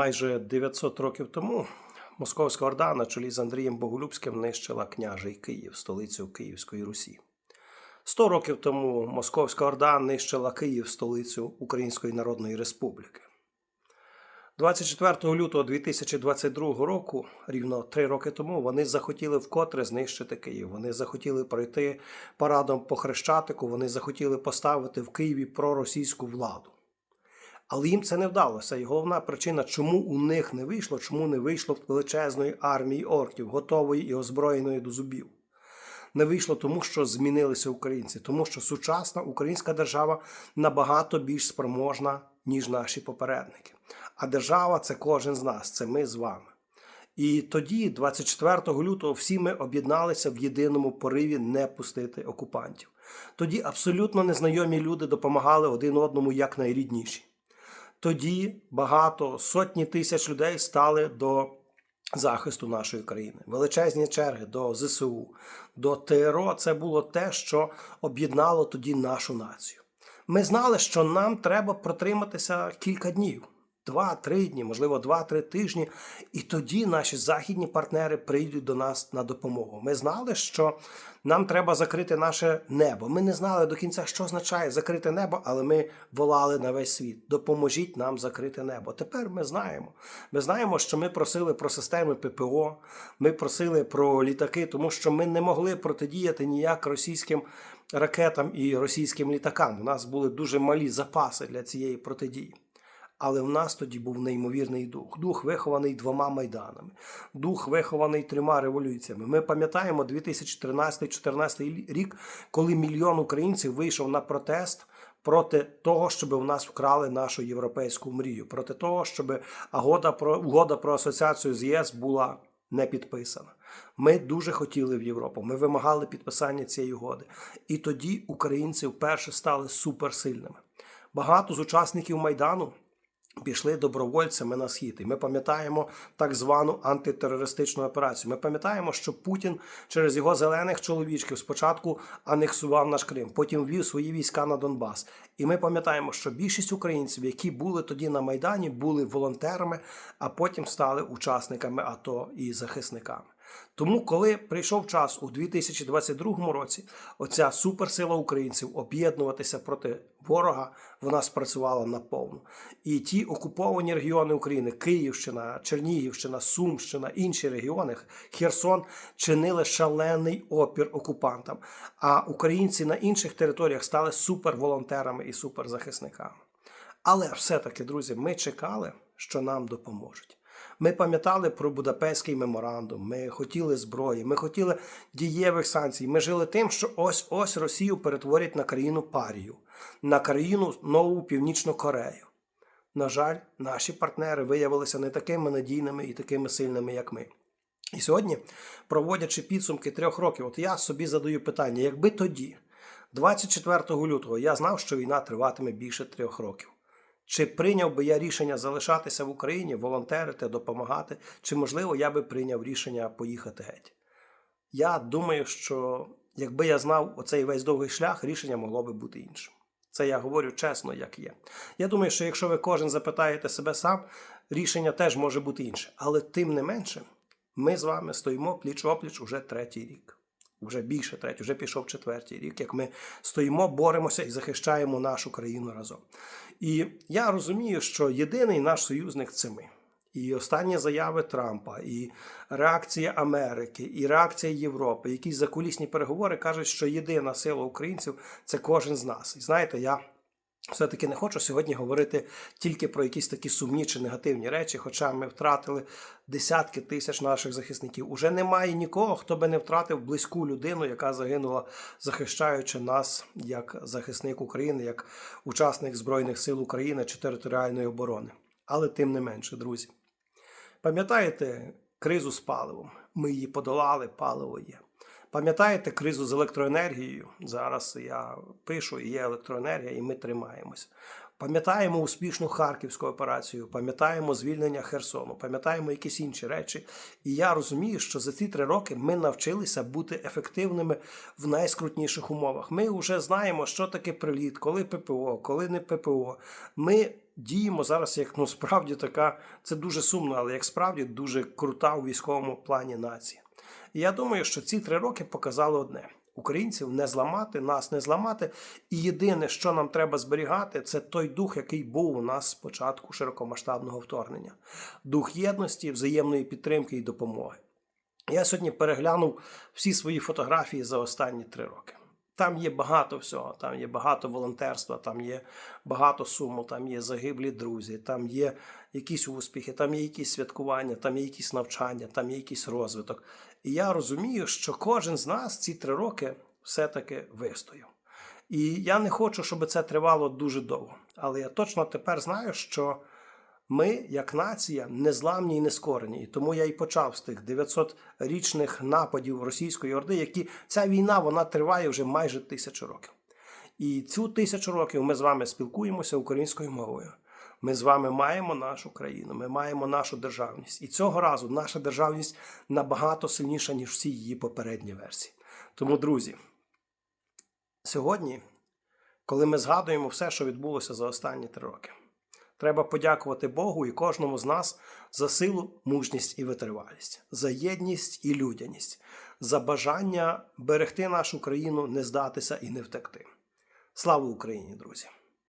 Майже 900 років тому Московська Орда на чолі з Андрієм Боголюбським нищила княжий Київ, столицю Київської Русі. 100 років тому Московська Орда нищила Київ, столицю Української Народної Республіки. 24 лютого 2022 року, рівно три роки тому, вони захотіли вкотре знищити Київ. Вони захотіли пройти парадом по Хрещатику, вони захотіли поставити в Києві проросійську владу. Але їм це не вдалося. І головна причина, чому у них не вийшло, чому не вийшло величезної армії орків, готової і озброєної до зубів. Не вийшло тому, що змінилися українці, тому що сучасна українська держава набагато більш спроможна, ніж наші попередники. А держава це кожен з нас, це ми з вами. І тоді, 24 лютого, всі ми об'єдналися в єдиному пориві не пустити окупантів. Тоді абсолютно незнайомі люди допомагали один одному як найрідніші. Тоді багато сотні тисяч людей стали до захисту нашої країни. Величезні черги до ЗСУ, до ТРО це було те, що об'єднало тоді нашу націю. Ми знали, що нам треба протриматися кілька днів. Два-три дні, можливо, два-три тижні, і тоді наші західні партнери прийдуть до нас на допомогу. Ми знали, що нам треба закрити наше небо. Ми не знали до кінця, що означає закрити небо, але ми волали на весь світ. Допоможіть нам закрити небо. Тепер ми знаємо. Ми знаємо, що ми просили про системи ППО, ми просили про літаки, тому що ми не могли протидіяти ніяк російським ракетам і російським літакам. У нас були дуже малі запаси для цієї протидії. Але в нас тоді був неймовірний дух. Дух вихований двома майданами, дух вихований трьома революціями. Ми пам'ятаємо 2013-2014 рік, коли мільйон українців вийшов на протест проти того, щоб у нас вкрали нашу європейську мрію, проти того, щоб угода про угода про асоціацію з ЄС була не підписана. Ми дуже хотіли в Європу. Ми вимагали підписання цієї угоди. І тоді українці вперше стали суперсильними. Багато з учасників майдану пішли добровольцями на схід. І ми пам'ятаємо так звану антитерористичну операцію. Ми пам'ятаємо, що Путін через його зелених чоловічків спочатку анексував наш Крим, потім ввів свої війська на Донбас. І ми пам'ятаємо, що більшість українців, які були тоді на майдані, були волонтерами, а потім стали учасниками АТО і захисниками. Тому, коли прийшов час у 2022 році, оця суперсила українців об'єднуватися проти ворога, вона спрацювала наповну. І ті окуповані регіони України, Київщина, Чернігівщина, Сумщина, інші регіони, Херсон, чинили шалений опір окупантам. А українці на інших територіях стали суперволонтерами і суперзахисниками. Але все-таки, друзі, ми чекали, що нам допоможуть. Ми пам'ятали про Будапештський меморандум, ми хотіли зброї, ми хотіли дієвих санкцій. Ми жили тим, що ось ось Росію перетворять на країну парію, на країну нову Північну Корею. На жаль, наші партнери виявилися не такими надійними і такими сильними, як ми. І сьогодні, проводячи підсумки трьох років, от я собі задаю питання: якби тоді, 24 лютого, я знав, що війна триватиме більше трьох років. Чи прийняв би я рішення залишатися в Україні, волонтерити, допомагати, чи, можливо, я би прийняв рішення поїхати геть? Я думаю, що якби я знав оцей весь довгий шлях, рішення могло би бути іншим. Це я говорю чесно, як є. Я думаю, що якщо ви кожен запитаєте себе сам, рішення теж може бути інше. Але тим не менше, ми з вами стоїмо пліч опліч уже третій рік. Вже більше третій, вже пішов четвертий рік, як ми стоїмо, боремося і захищаємо нашу країну разом. І я розумію, що єдиний наш союзник це ми. І останні заяви Трампа, і реакція Америки, і реакція Європи, якісь закулісні переговори кажуть, що єдина сила українців це кожен з нас. І знаєте, я все-таки не хочу сьогодні говорити тільки про якісь такі сумні чи негативні речі, хоча ми втратили десятки тисяч наших захисників. Уже немає нікого, хто би не втратив близьку людину, яка загинула, захищаючи нас як захисник України, як учасник Збройних сил України чи територіальної оборони. Але тим не менше, друзі. Пам'ятаєте кризу з паливом? Ми її подолали, паливо є. Пам'ятаєте кризу з електроенергією? Зараз я пишу, і є електроенергія, і ми тримаємось. Пам'ятаємо успішну харківську операцію, пам'ятаємо звільнення Херсону, пам'ятаємо якісь інші речі. І я розумію, що за ці три роки ми навчилися бути ефективними в найскрутніших умовах. Ми вже знаємо, що таке приліт, коли ППО, коли не ППО. Ми діємо зараз як ну справді така, це дуже сумно, але як справді дуже крута у військовому плані нація. І я думаю, що ці три роки показали одне: українців не зламати, нас не зламати. І єдине, що нам треба зберігати, це той дух, який був у нас з початку широкомасштабного вторгнення: дух єдності, взаємної підтримки і допомоги. Я сьогодні переглянув всі свої фотографії за останні три роки. Там є багато всього, там є багато волонтерства, там є багато суму, там є загиблі друзі, там є якісь успіхи, там є якісь святкування, там є якісь навчання, там є якийсь розвиток. І я розумію, що кожен з нас ці три роки все-таки вистояв. І я не хочу, щоб це тривало дуже довго. Але я точно тепер знаю, що ми, як нація, незламні і нескорені. І тому я і почав з тих 900-річних нападів російської орди, які ця війна вона триває вже майже тисячу років. І цю тисячу років ми з вами спілкуємося українською мовою. Ми з вами маємо нашу країну, ми маємо нашу державність. І цього разу наша державність набагато сильніша, ніж всі її попередні версії. Тому, друзі, сьогодні, коли ми згадуємо все, що відбулося за останні три роки, треба подякувати Богу і кожному з нас за силу, мужність і витривалість, за єдність і людяність, за бажання берегти нашу країну, не здатися і не втекти. Слава Україні, друзі!